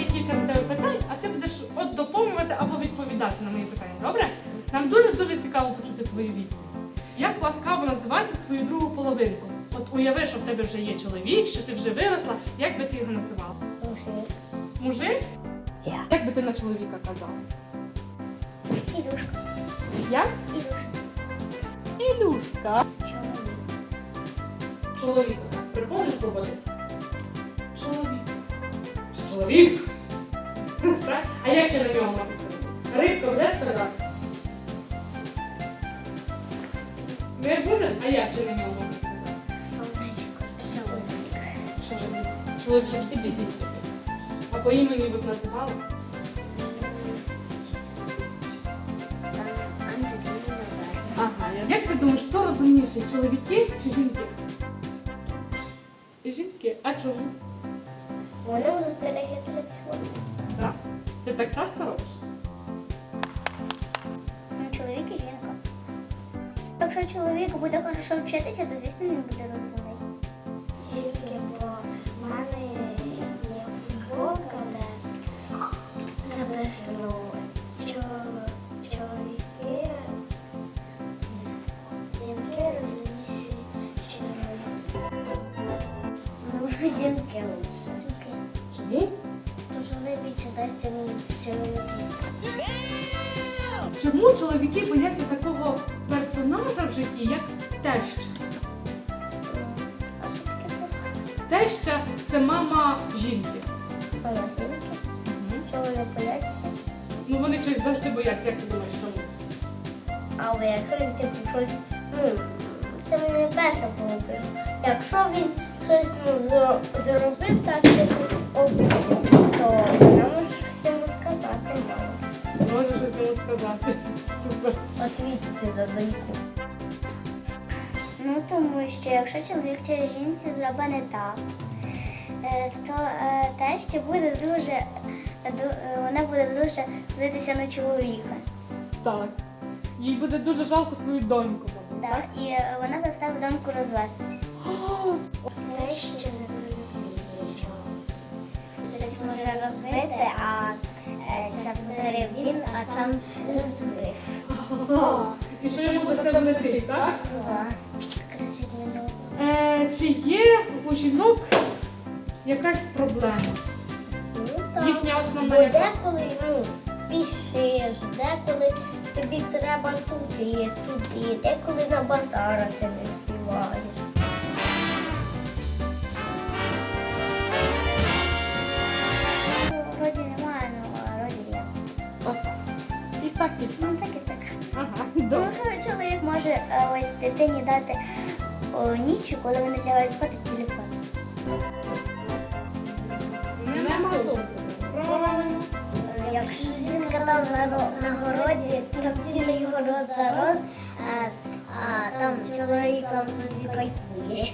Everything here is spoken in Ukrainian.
є кілька до тебе питань, а ти будеш от доповнювати або відповідати на мої питання. Добре? Нам дуже дуже цікаво почути твою відповідь. Як ласкаво називати свою другу половинку? От уяви, що в тебе вже є чоловік, що ти вже виросла. Як би ти його називала? Мужик? Я. Як би ти на чоловіка казала? Ілюшка. Як? Ілюшка. Ілюшка. Чоловік. Чоловік. Приходиш з роботи? Чоловік. Чоловік? А як ще на нього можна сказати? Рибко, будеш сказати? Не будеш? А як ще на нього можна сказати? Сонечко. Чоловік. Чоловік. Іди сюди. А по імені ви б називали? Ага. Як ти думаєш, хто розумніший, чоловіки чи жінки? Жінки. А чому? Вони будуть перехитрити хлопців. Так. Ти так часто робиш? Ну, чоловік і жінка. Якщо чоловік буде хорошо вчитися, то звісно він буде розумний. Жінки, бо в мене є футболка, де написано чоловіки. Жінки розумніші чоловіки. Ну, жінки лучше. Чому? Тому що вони більше знають, чоловіки. Чому чоловіки бояться такого персонажа в житті, як теща? Теща це мама жінки. Чого вони бояться? Ну вони щось завжди бояться, як ти думаєш, чому? Але якщо він типу щось, ну, це мене перше було. Якщо він щось ну, зробив так, обідно, то я можу всьому сказати мама. Можеш щось сказати. Супер. Отвідати за доньку. Ну тому що якщо чоловік чи жінці зробить не так, е, то е, те, що буде дуже, ду- вона буде дуже злитися на чоловіка. Так. Їй буде дуже жалко свою доньку, Да, так? і е, вона заставить доньку розвестись. Може розбити, а це подарив він, а сам розбив. ага. І що йому за це влетить, так? Добре. Е, чи є у жінок якась проблема? Ну Їхня основна Бо яка? деколи ну, спішиш, деколи тобі треба туди, туди, деколи на базара ти не співаєш. Так, і так. Ну так і так. Ага, Тому добре. що чоловік може е, ось дитині дати о, ніч, коли вони лягають спати телефон. Нема зовсім. Правильно. Якщо жінка там на, на городі, то цілий город зарос, а, а там чоловік там собі кайфує.